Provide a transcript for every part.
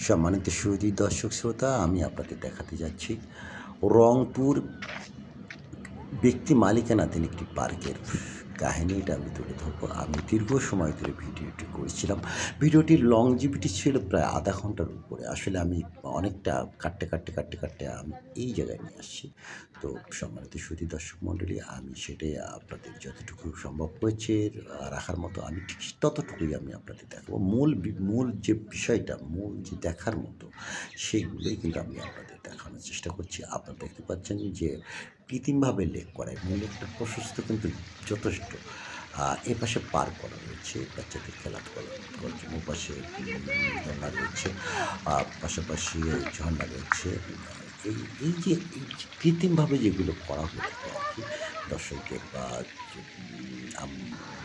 সম্মানিত সুদী দর্শক শ্রোতা আমি আপনাকে দেখাতে যাচ্ছি রংপুর ব্যক্তি মালিকানাধীন একটি পার্কের কাহিনীটা আমি তুলে ধরবো। আমি দীর্ঘ সময় ধরে ভিডিওটি করেছিলাম। ভিডিওটির লংজিভিটি ছিল প্রায় আধা ঘণ্টার উপরে। আসলে আমি অনেকটা কাটতে কাটতে কাটতে কাটতে আমি এই জায়গায় নিয়ে আসছি। তো সম্মানিত সুদী দর্শক মণ্ডলী, আমি সেটাই আপনাদের যতটুকু সম্ভব হয়েছে রাখার মতো আমি ঠিক ততটুকুই আমি আপনাদের দেখাবো। মূল মূল যে বিষয়টা, মূল যে দেখার মতো, সেইগুলোই কিন্তু আমি আপনাদের দেখানোর চেষ্টা করছি। আপনারা দেখতে পাচ্ছেন যে কৃত্রিমভাবে লেক করা এবং লেকটা প্রশস্ত কিন্তু যথেষ্ট। আহ, এ পাশে পার করা রয়েছে বাচ্চাদের খেলাধুলা করা করার জন্য। পাশে দোলনা রয়েছে পাশাপাশি ঝর্ণা রয়েছে। এই এই যে কৃত্রিমভাবে যেগুলো করা থাকে আর কি দর্শকদের বা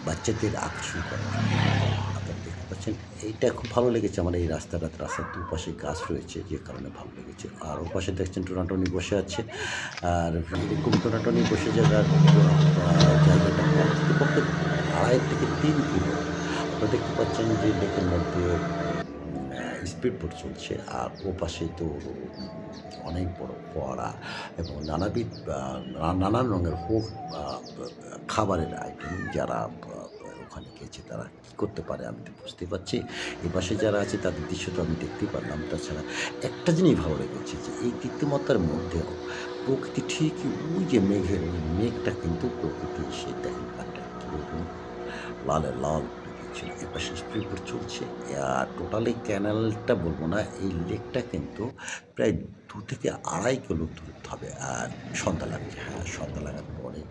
বাচ্চাদের আকর্ষণ দেখতে পাচ্ছেন। এইটা খুব ভালো লেগেছে আমার এই রাস্তাটা। রাস্তার দুপাশে গাছ রয়েছে, যে কারণে ভালো লেগেছে। আর ও পাশে দেখছেন টোনাটনি বসে আছে। আর এরকম টোনাটনি বসে যাওয়ার জায়গাটা অন্ততপক্ষে আড়াই থেকে তিন কিলো। আপনারা দেখতে পাচ্ছেন যে লেকের মধ্যে স্পিড বোট চলছে। আর ও পাশে তো অনেক বড় ফোয়ারা এবং নানাবিধ নানান রঙের হোক খাবারের আইটেম যারা ওখানে গেছে তারা কী করতে পারে আমি তো বুঝতে পারছি। এপাশে পাশে যারা আছে, তাদের দৃশ্য তো আমি দেখতে পারলাম। তাছাড়া একটা জিনিস ভালো লেগেছে যে, এই কৃত্রিমতার মধ্যেও প্রকৃতি ঠিকই ওই যে মেঘের ওই মেঘটা কিন্তু প্রকৃতি সেটাই দেখেন লালে, লাল ছিল এ পাশে স্প্রিংপুর চলছে। আর টোটালি ক্যানালটা বলব না, এই লেকটা কিন্তু প্রায় দু থেকে আড়াই কিলো দূরত্ব হবে। আর সন্ধ্যা লাগছে হ্যাঁ সন্ধ্যা লাগার পরে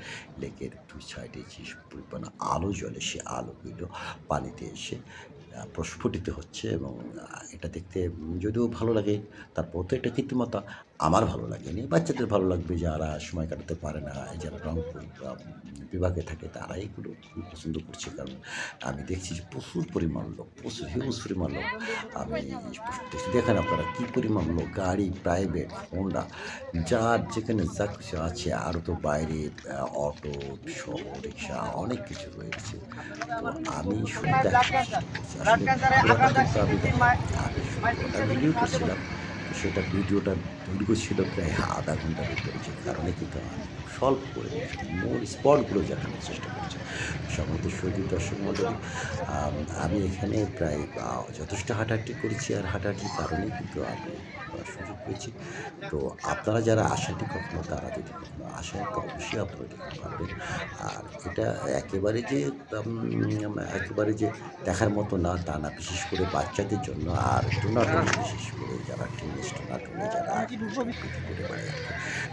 লেকের দুই সাইডে যে পরিমাণ আলো জ্বলে, সে আলোগুলো পানিতে এসে প্রস্ফুটিত হচ্ছে এবং এটা দেখতে যদিও ভালো লাগে তারপর তো এটা কৃত্রিমতা আমার ভালো লাগেনি। বাচ্চাদের ভালো লাগবে যারা সময় কাটাতে পারে না যারা রংপুর বিভাগে থাকে তারা এগুলো খুব পছন্দ করছে। কারণ আমি দেখছি যে প্রচুর পরিমাণ লোক, প্রচুর হিউজ পরিমাণ লোক। আমি দেখেন আপনারা কী পরিমাণ লোক, গাড়ি প্রাইভেট হোন্ডা যার যেখানে যা কিছু আছে আরও তো বাইরে অটো সহ রিক্সা অনেক কিছু রয়েছে। তো আমি কিন্তু আমি ভিডিও করছিলাম। সেটা ভিডিওটা দৈর্ঘ্য ছিল প্রায় আধা ঘণ্টার উপরে যে কারণে কিন্তু আমি স্বল্প করে দিয়েছি মূল স্পটগুলো দেখানোর চেষ্টা করছি। সমস্ত সৌদি দর্শক মন্ডলী আমি এখানে প্রায় যথেষ্ট হাঁটাহাঁটি করেছি আর হাঁটাহাঁটির কারণে কিন্তু আমি সুযোগ পেয়েছি। তো আপনারা যারা আসেননি কখনো তারা যদি কখনো আসেন, তো অবশ্যই আপনারা দেখতে পারবেন। আর এটা একেবারে যে একেবারে যে দেখার মতো না, তা না, বিশেষ করে বাচ্চাদের জন্য আর টোনাটনি বিশেষ করে যারা টিনেজ যারা পিটি করে বেড়ায়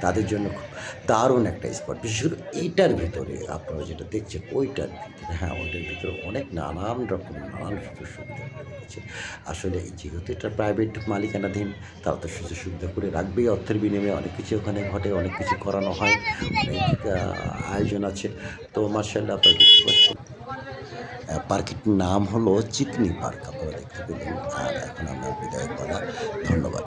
তাদের জন্য খুব দারুণ একটা স্পট বিশেষ করে এইটার ভিতরে আপনারা যেটা দেখছেন ওইটার ভিতরে হ্যাঁ ওইটার ভিতরে অনেক নানান রকম নানান সুযোগ সুবিধা রেখেছে আসলে যেহেতু এটা প্রাইভেট মালিকানাধীন তারা তো সুযোগ সুবিধা করে রাখবেই। অর্থের বিনিময়ে অনেক কিছু ওখানে ঘটে অনেক কিছু করানো হয় অনেক আয়োজন আছে। তো মার্শাল্লাহ আপনারা দেখতে পাচ্ছেন। আহ, পার্কটির নাম হলো চিকনি পার্ক আপনারা দেখতে পেলেন। আর এখন আমরা বিদায় বলা ধন্যবাদ।